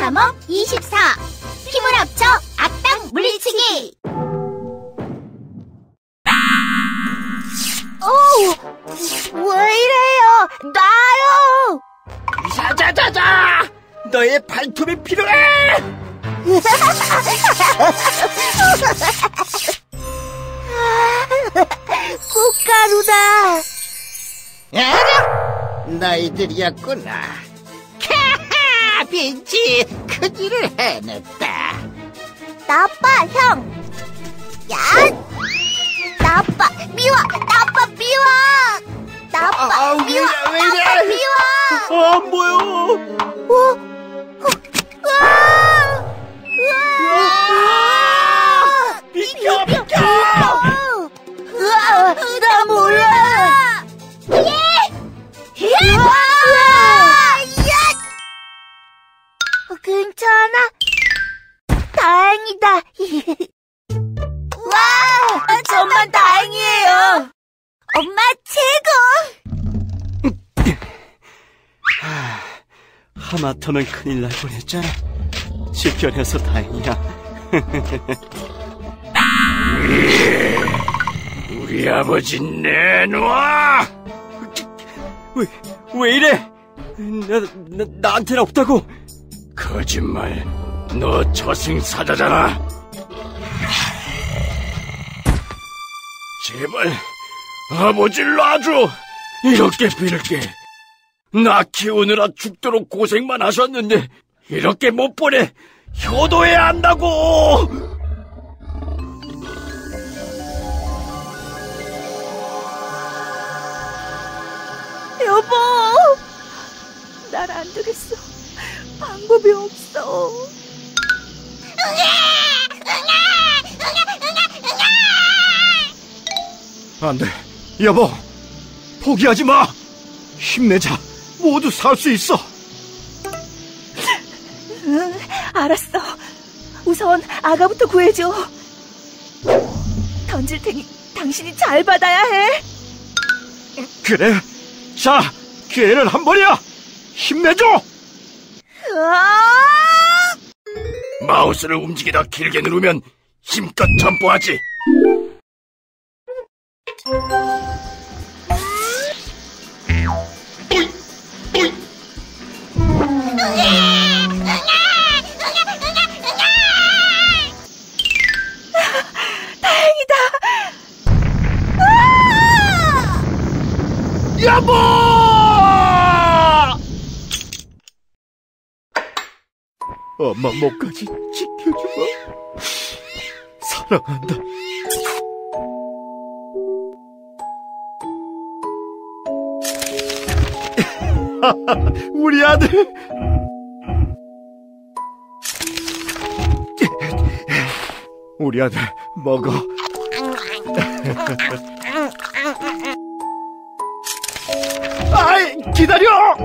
탐험 24 힘을 합쳐 악당 물리치기 오, 왜 이래요? 나요! 자자자자! 너의 발톱이 필요해! 꽃가루다. 아라! 너희들이었구나. 빈치 큰일을 해냈다. 나빠, 형. 야! 나빠, 미워! 나빠, 미워! 나빠, 아, 왜 미워! 왜 이래? 나빠, 미워! 안 보여! 어? 와! 정말 다행이에요. 엄마 최고! 하마터면 큰일 날 뻔했잖아. 지켜내서 다행이야. 우리 아버지 내놔! 왜, 왜 이래? 나, 나, 나한테는 없다고. 거짓말. 너 저승사자잖아. 제발 아버지를 놔줘. 이렇게 빌게. 나 키우느라 죽도록 고생만 하셨는데 이렇게 못 보내 효도해야 한다고. 여보, 날 안 되겠어. 방법이 없어. 안 돼. 여보, 포기하지 마. 힘내자. 모두 살 수 있어. 응, 알았어. 우선 아가부터 구해줘. 던질 테니 당신이 잘 받아야 해. 그래. 자, 기회는 한 번이야. 힘내줘. 으아! 마우스를 움직이다 길게 누르면 힘껏 점프하지. 엄마 목까지 지켜주마. 사랑한다. 우리 아들. 우리 아들 먹어. 아이 기다려.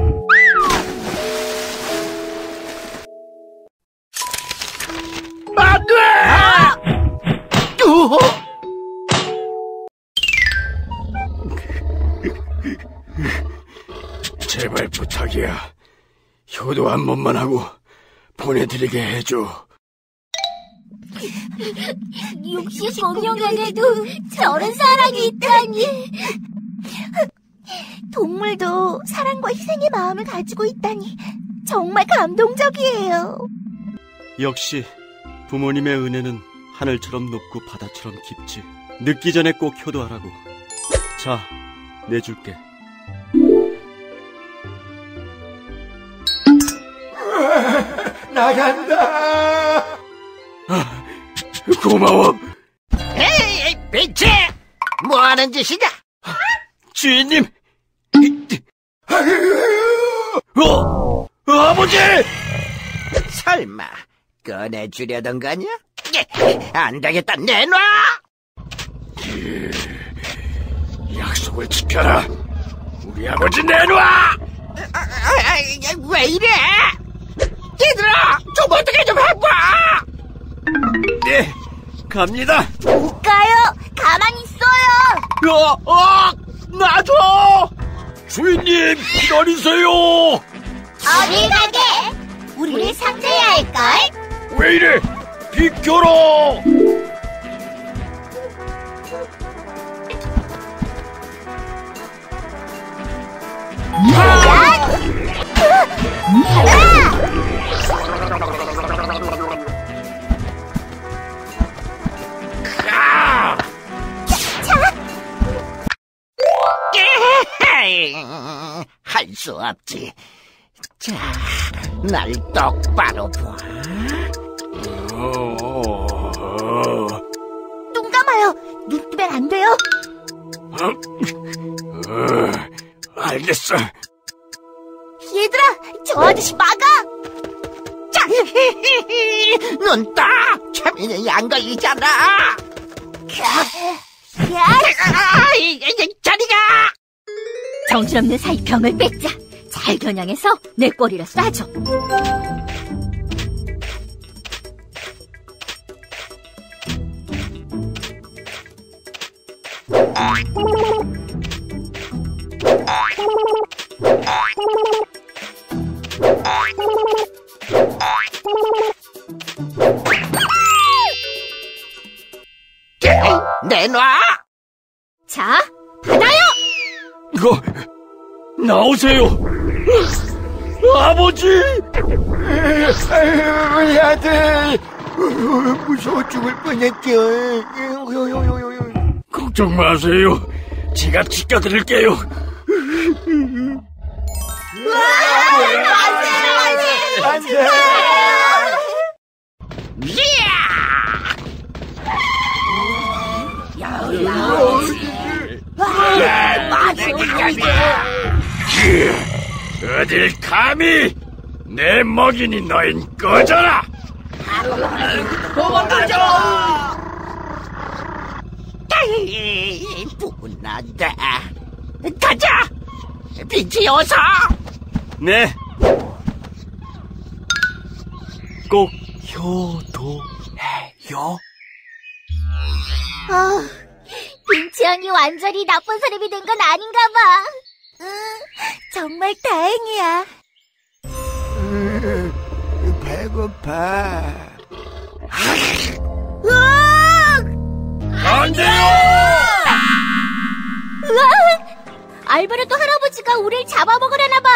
제발 부탁이야. 효도 한 번만 하고 보내드리게 해줘. 육시 공룡에게도 저런 사랑이 있다니. 동물도 사랑과 희생의 마음을 가지고 있다니 정말 감동적이에요. 역시 부모님의 은혜는 하늘처럼 높고 바다처럼 깊지. 늦기 전에 꼭 효도하라고. 자, 내줄게. 나간다. 고마워. 에이, 벤치! 뭐 하는 짓이냐? 주인님! 어? 아버지! 설마, 꺼내주려던 거냐? 안 되겠다, 내놔! 약속을 지켜라. 우리 아버지 내놔! 왜 이래? 얘들아, 좀 어떻게 좀 해봐! 네, 갑니다. 못 가요. 가만히 있어요. 어, 어, 놔줘! 주인님, 기다리세요! 어딜 가게? 우리를 상대해야 할걸? 왜 이래? 비켜라! 할 수 없지. 자, 날 똑바로 봐. 눈 감아요. 눈 뜨면 안 돼요. 알겠어. 얘들아, 저 아저씨 막아. 자, 눈 떠! 최민이 안 걸리잖아! 야, 아, 저리가! 정신없는 사이 병을 뺏자. 잘 겨냥해서 내 꼬리로 쏴줘. 내놔! 자, 받아요. 이거 나오세요. 아버지. 우리 아들 무서워 죽을 뻔했죠. 걱정 마세요. 제가 지켜드릴게요. 안돼. 어딜 감히 내 먹이니 너흰 꺼져라. 에이, 분하다. 가자! 빛이 어서! 네. 꼭 효도해요. 아, 빈치 형이 완전히 나쁜 사람이 된 건 아닌가 봐. 응, 정말 다행이야. 배고파. 안 돼요! 알베르토 할아버지가 우릴 잡아먹으려나 봐.